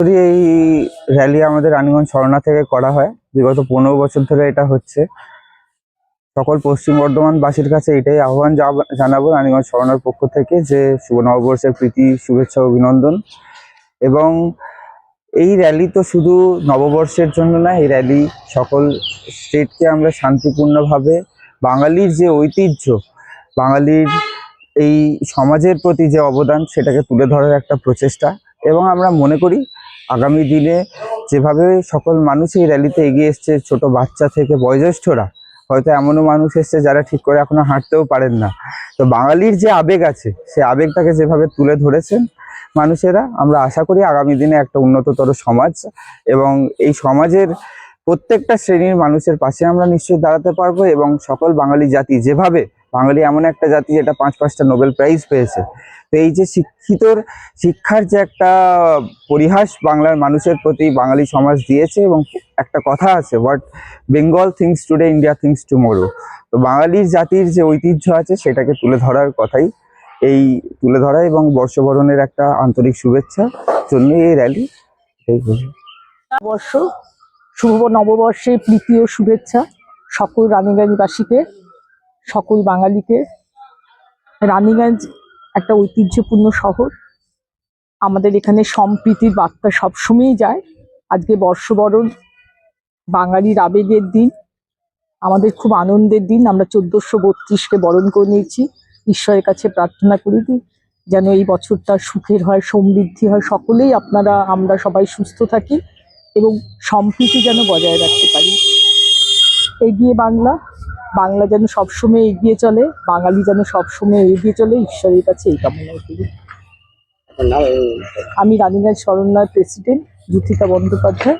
যদি এই র্যালি আমাদের রানীগঞ্জ স্মরণা থেকে করা হয়, বিগত পনেরো বছর ধরে এটা হচ্ছে। সকল পশ্চিম বর্ধমানবাসীর কাছে এটাই আহ্বান জানাব রানীগঞ্জ স্মরণার পক্ষ থেকে যে শুভ নববর্ষের প্রীতি, শুভেচ্ছা, অভিনন্দন। এবং এই র্যালি তো শুধু নববর্ষের জন্য না, এই র্যালি সকল স্টেটকে আমরা শান্তিপূর্ণভাবে, বাঙালির যে ঐতিহ্য, বাঙালির এই সমাজের প্রতি যে অবদান, সেটাকে তুলে ধরার একটা প্রচেষ্টা। এবং আমরা মনে করি আগামী দিনে যেভাবে সকল মানুষ এই র্যালিতে এগিয়ে এসছে, ছোট বাচ্চা থেকে বয়োজ্যেষ্ঠরা, হয়তো এমনও মানুষ এসছে যারা ঠিক করে এখনও হাঁটতেও পারেন না। তো বাঙালির যে আবেগ আছে সে আবেগটাকে যেভাবে তুলে ধরেছেন মানুষেরা, আমরা আশা করি আগামী দিনে একটা উন্নততর সমাজ এবং এই সমাজের প্রত্যেকটা শ্রেণির মানুষের পাশে আমরা নিশ্চয়ই দাঁড়াতে পারব এবং সকল বাঙালি জাতি যেভাবে বাঙালি এমন একটা জাতি যেটা পাঁচ পাঁচটা নোবেল প্রাইজ পেয়েছে। তো এই যে শিক্ষিতর, শিক্ষার যে একটা পরিহাস বাংলার মানুষের প্রতি বাঙালি সমাজ দিয়েছে এবং একটা কথা আছে what Bengal thinks today India thinks tomorrow তো বাঙালির জাতির যে ঐতিহ্য আছে সেটাকে তুলে ধরার কথাই এই, তুলে ধরা এবং বর্ষবরণের একটা আন্তরিক শুভেচ্ছা জন্য এই র্যালি। বর্ষ শুভ নববর্ষের প্রীতি ও শুভেচ্ছা সকল রানীগঞ্জবাসীকে সকল বাঙালিকে। রানীগঞ্জ একটা ঐতিহ্যপূর্ণ শহর। আমাদের এখানে সম্প্রীতির বার্তা সবসময়ই যায়। আজকে বর্ষবরণ, বাঙালির আবেগের দিন, আমাদের খুব আনন্দের দিন। আমরা চোদ্দশো বত্রিশকে বরণ করে নিয়েছি। ঈশ্বরের কাছে প্রার্থনা করি যেন এই বছরটা সুখের হয়, সমৃদ্ধি হয়। সকলেই আপনারা, আমরা সবাই সুস্থ থাকি এবং সম্প্রীতি যেন বজায় রাখতে পারি। এগিয়ে বাংলা বাংলা যেন সবসময় এগিয়ে চলে বাঙালি যেন সবসময় এগিয়ে চলে ঈশ্বরের কাছে এই কামনা করি। আমি রানীগঞ্জ শরণনাথ প্রেসিডেন্ট যুথিকা বন্দ্যোপাধ্যায়।